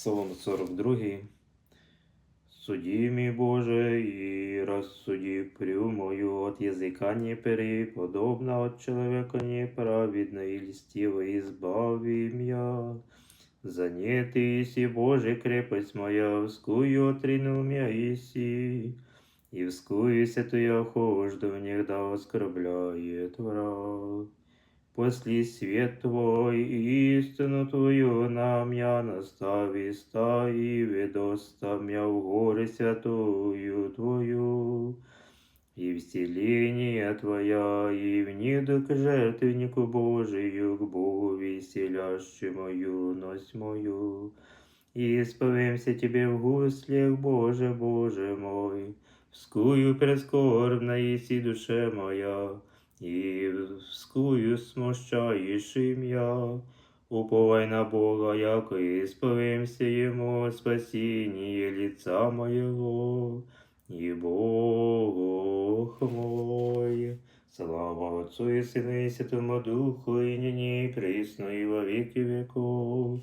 Псалом 42. Суди ми, Боже, и рассуди прямую от языка не преподобно, от человека неправедно и льстиво избави меня. Занятый си, Боже, крепость моя, вскую отринул меня иси, и вскую святую хожду внегда оскорбляет враг. После свет Твой истину Твою на меня настави, ста и ведоста меня в горы святую Твою. И вселение Твоя, и вниду к жертвеннику Божию, к Богу веселящему юность мою. И исповемся Тебе в гуслях, Боже, Боже мой, вскую прескорбна еси душе моя, и вскую смущаешь имя. Уповай на Бога, яко исповемся Ему спасение лица моего, и Бог мой. Слава Отцу и Сыну и Святому Духу, ныне и присно, и во веки веков.